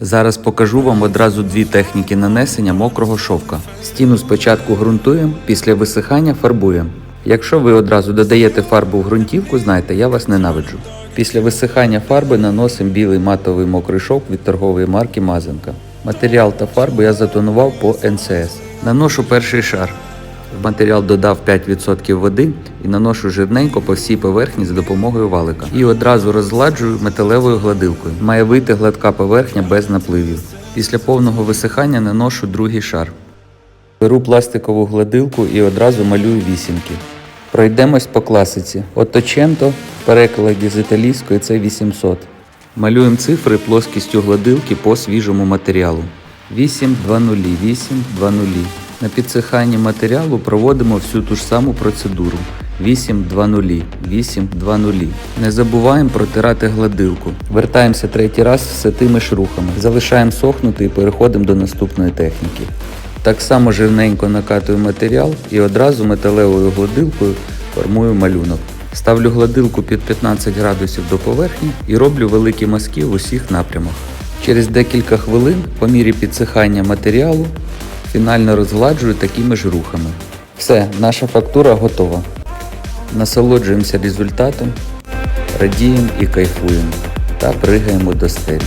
Зараз покажу вам одразу дві техніки нанесення мокрого шовка. Стіну спочатку ґрунтуємо, після висихання фарбуємо. Якщо ви одразу додаєте фарбу в ґрунтівку, знайте, я вас ненавиджу. Після висихання фарби наносимо білий матовий мокрий шовк від торгової марки Мазанка. Матеріал та фарбу я затонував по НСС. Наношу перший шар. В матеріал додав 5% води і наношу жирненько по всій поверхні за допомогою валика. І одразу розгладжую металевою гладилкою. Має вийти гладка поверхня без напливів. Після повного висихання наношу другий шар. Беру пластикову гладилку і одразу малюю вісімки. Пройдемось по класиці. Оточенто в перекладі з італійської це 800. Малюємо цифри плоскістю гладилки по свіжому матеріалу. 8, 2 нулі, 8, 2 нулі. На підсиханні матеріалу проводимо всю ту ж саму процедуру. 8, 2 нулі, 8, 2 нулі. Не забуваємо протирати гладилку. Вертаємося третій раз все тими ж рухами. Залишаємо сохнути і переходимо до наступної техніки. Так само жирненько накатую матеріал і одразу металевою гладилкою формую малюнок. Ставлю гладилку під 15 градусів до поверхні і роблю великі мазки в усіх напрямах. Через декілька хвилин, по мірі підсихання матеріалу, фінально розгладжую такими ж рухами. Все, наша фактура готова. Насолоджуємося результатом, радіємо і кайфуємо та пригаємо до стелі.